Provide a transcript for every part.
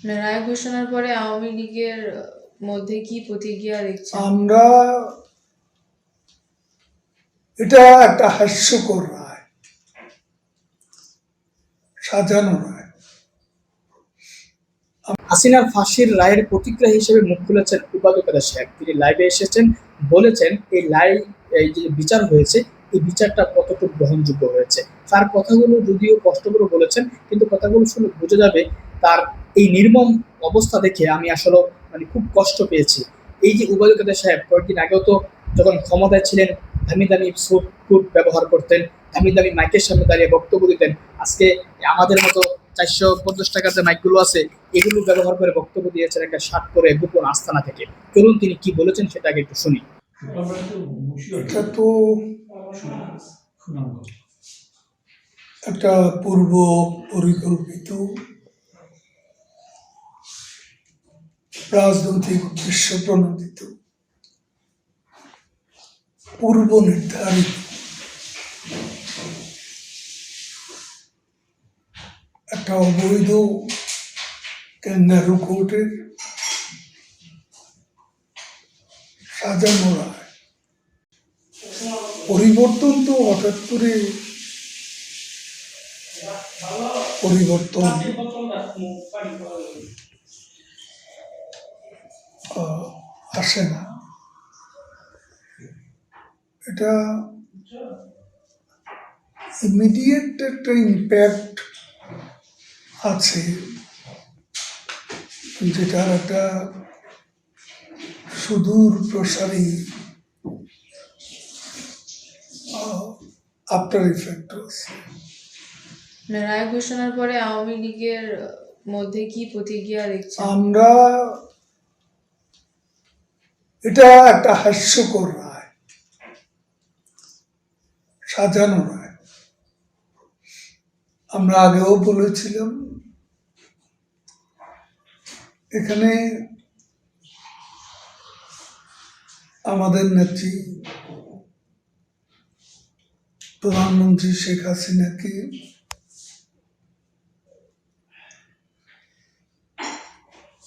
মানে রায় ঘোষণার পরে আওয়ামী লীগের মধ্যে কি প্রতিক্রিয়া দেখছেন? আমরা এটা একটা হাস্যকর রায় সাজানো রায়। হাসিনার ফাঁসির রায়ের প্রতিক্রিয়া হিসেবে মুখ খুলেছেন উপাধ্যক্ষ সাহেব তিনি লাইভে এসেছেন বলেছেন এই লাই এই যে বিচার হয়েছে এই বিচারটা কতটুকু গ্রহণযোগ্য হয়েছে। তার কথাগুলো যদিও কষ্ট করে বলেছেন কিন্তু কথাগুলো শুনে বোঝা যাবে তার এই নির্মম অবস্থা দেখে আমি আসলে মানে খুব কষ্ট পেয়েছি। এই যে উপাধ্যক্ষ সাহেব, কয়েকদিন আগেও তো যখন ক্ষমতায় ছিলেন, দামি দামি স্যুট কুট ব্যবহার করতেন, দামি দামি মাইকের সামনে দাঁড়িয়ে বক্তব্য দিতেন। আজকে আমাদের মতো চারশো পঞ্চাশ টাকার যে মাইকগুলো আছে, এগুলো ব্যবহার করে বক্তব্য দিয়েছেন একটা শার্ট করে গোপন আস্তানা থেকে। চলুন তিনি কি বলেছেন সেটা আগে একটু শুনি। একটা পূর্ব পরিকল্পিত রাজনৈতিক উদ্দেশ্য প্রণোদিত। পূর্ব নির্ধারিত। একটা অবৈধ ক্যাঙ্গারু কোর্টের সাজানো রায় পরিবর্তন তো হঠাৎ করে পরিবর্তন। আসে না। এটা ইমিডিয়েট একটা ইম্প্যাক্ট আছে যেটার একটা সুদূর প্রসারী আফটার ইফেক্ট আছে। মানে রায় ঘোষণার পরে আওয়ামী লীগের মধ্যে কি প্রতিক্রিয়া দেখছেন? আমরা এটা একটা হাস্যকর রায়, সাজানো রায়। আমরা আগেও বলেছিলাম, এখানে আমাদের নেত্রী প্রধানমন্ত্রী শেখ হাসিনাকে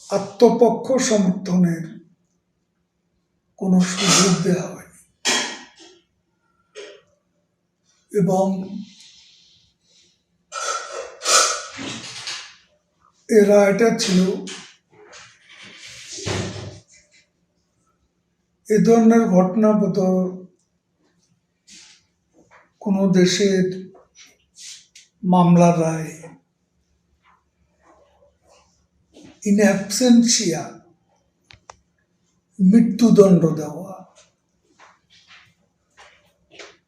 আত্মপক্ষ সমর্থনের কোনো সুযোগ দেওয়া হয়নি। এবং এ রায়টা ছিল এ ধরনের ঘটনা বোধ কোনো দেশের মামলার রায় ইন অ্যাবসেন্সিয়া মৃত্যুদণ্ড দেওয়া।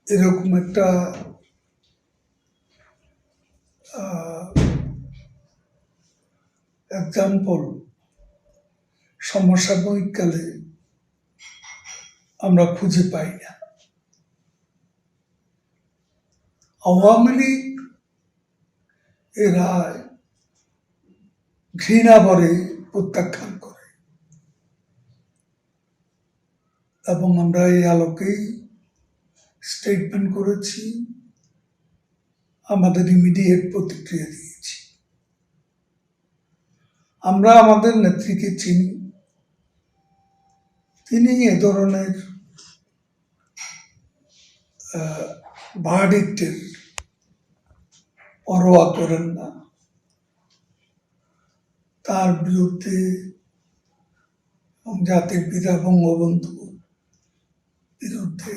এরকম একটা এক্সাম্পল সমসাময়িক কালে আমরা খুঁজে পাই না। আওয়ামী লীগ এ রায় ঘৃণা ভরে প্রত্যাখ্যান করে এবং আমরা এই আলোকেই স্টেটমেন্ট করেছি, আমাদের ইমিডিয়েট প্রতিক্রিয়া দিয়েছি। আমরা আমাদের নেত্রীকে চিনি, তিনি এ ধরনের ভার্ডিক্টের পরোয়া করেন না। তার বিরুদ্ধে জাতির পিতা বঙ্গবন্ধু বিরুদ্ধে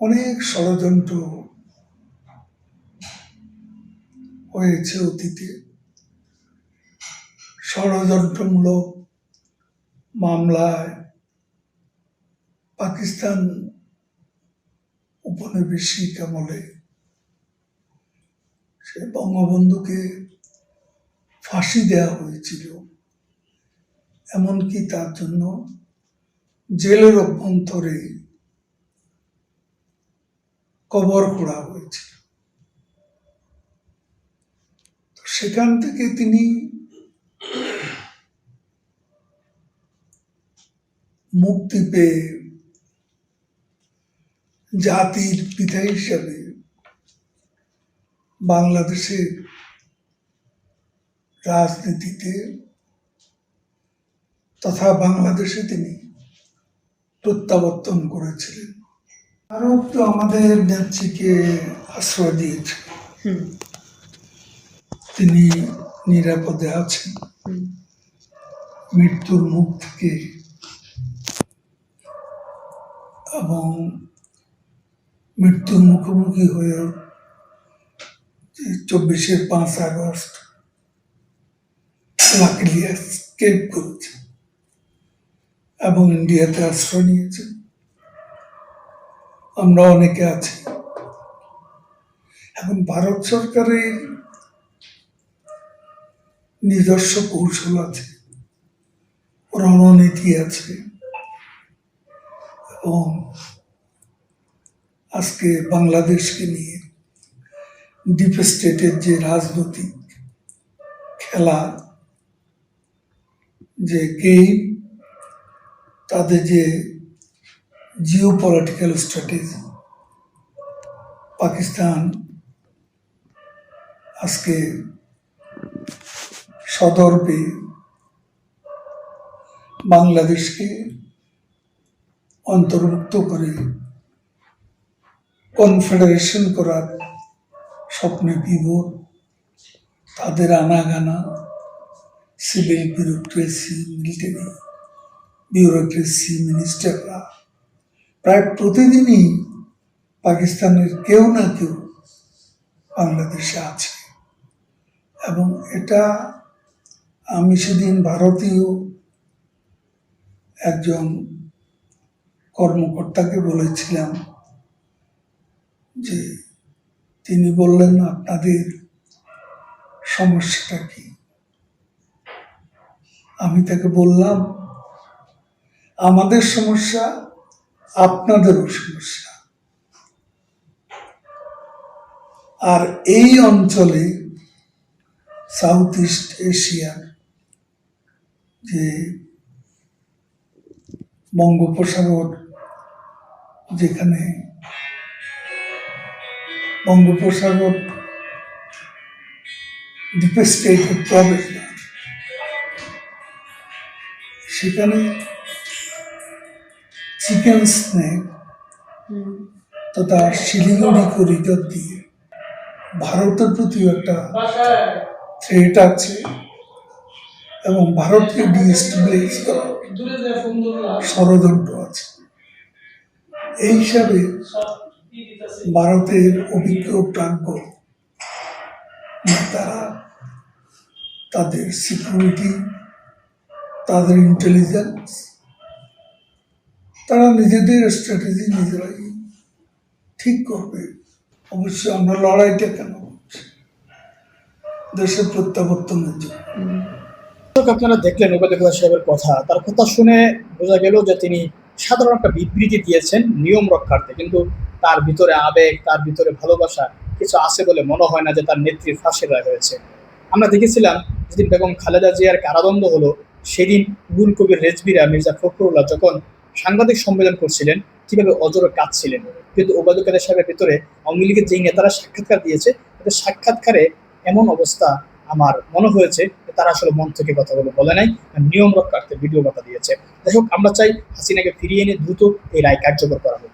অনেক ষড়যন্ত্র হয়েছে অতীতে। ষড়যন্ত্রমূলক মামলায় পাকিস্তান উপনিবেশিক আমলে সে বঙ্গবন্ধুকে ফাঁসি দেওয়া হয়েছিল, এমনকি তার জন্য জেলের অভ্যন্তরে কবর খোঁড়া হয়েছিল। সেখান থেকে তিনি মুক্তি পেয়ে জাতির পিতা হিসাবে বাংলাদেশের রাজনীতিতে তথা বাংলাদেশে তিনি প্রত্যাবর্তন করেছিলেন। ভারত তো আমাদের নেত্রীকে আশ্রয় দিয়েছে। তিনি নিরাপদে আছেন। মৃত্যুর মুখ থেকে এবং মৃত্যুর মুখোমুখি হয়ে চব্বিশে পাঁচ আগস্ট লাকিলি এসকেপ করেছে এবং ইন্ডিয়াতে আশ্রয় নিয়েছে। আমরা অনেকে আছি। এখন ভারত সরকারের নিজস্ব কৌশল আছে, রণনীতি আছে, এবং আজকে বাংলাদেশকে নিয়ে ডিপ স্টেটের যে রাজনৈতিক খেলা, যে গেম তাদের যে জিও পলিটিক্যাল স্ট্র্যাটেজি পাকিস্তান আজকে সদর্পে বাংলাদেশকে অন্তর্ভুক্ত করে কনফেডারেশন করার স্বপ্নে বিভোর, তাদের আনাগানা সিভিল বিউরোক্রেসি মিলিটারি বিউরোক্রেসি মিনিস্টাররা প্রায় প্রতিদিনই পাকিস্তানের কেউ না কেউ বাংলাদেশে আছে। এবং এটা আমি সেদিন ভারতীয় একজন কর্মকর্তাকে বলেছিলাম যে, তিনি বললেন, আপনাদের সমস্যাটা কি? আমি তাকে বললাম আমাদের সমস্যা, আপনাদেরও সমস্যা আর এই অঞ্চলে সাউথ ইস্ট এশিয়ার যে বঙ্গোপসাগর, যেখানে বঙ্গোপসাগর দ্বীপের স্টেটের প্রবেশ। সেখানে চিকেন স্নেক হুম। তথা শিলিগুড়ি করিডর দিয়ে ভারতের প্রতিও একটা থ্রেট আছে এবং ভারতকে ডিস্টেবলাইজ করা ষড়যন্ত্র আছে। এই হিসাবে ভারতের অভিজ্ঞ প্রাজ্ঞ তারা তাদের সিকিউরিটি তাদের ইন্টেলিজেন্স তারা নিজেদের স্ট্র্যাটেজি নিজেরাই ঠিক করবে। অবশ্যই আমরা লড়াইটা কেন করছি? দেশের প্রত্যাবর্তনের জন্য। আপনারা দেখলেন ওবায়দুল্লাহ সাহেবের কথা। তার কথা শুনে বোঝা গেল যে তিনি সাধারণ একটা বিবৃতি দিয়েছেন নিয়ম রক্ষার্থে। কিন্তু তার ভিতরে আবেগ, তার ভিতরে ভালোবাসা কিছু আছে বলে মনে হয় না যে তার নেত্রীর ফাঁসির রায় হয়েছে। আমরা দেখেছিলাম যেদিন বেগম খালেদা জিয়ার কারাদণ্ড হলো, সেদিন গুল কবির রেজবিরা মির্জা ফখরুল্লাহ যখন সাংবাদিক সম্মেলন করছিলেন, কীভাবে অজরে কাঁদছিলেন। কিন্তু ওবায়দুল কাদের সাহেবের ভিতরে আওয়ামী লীগের যেই নেতারা সাক্ষাৎকার দিয়েছে, তাদের সাক্ষাৎকারে এমন অবস্থা আমার মনে হয়েছে যে তারা আসলে মন থেকে কথাগুলো বলে নাই নিয়ম রক্ষার্থে ভিডিও বার্তা দিয়েছে। যাই হোক, আমরা চাই হাসিনাকে ফিরিয়ে এনে দ্রুত এই রায় কার্যকর করা হোক।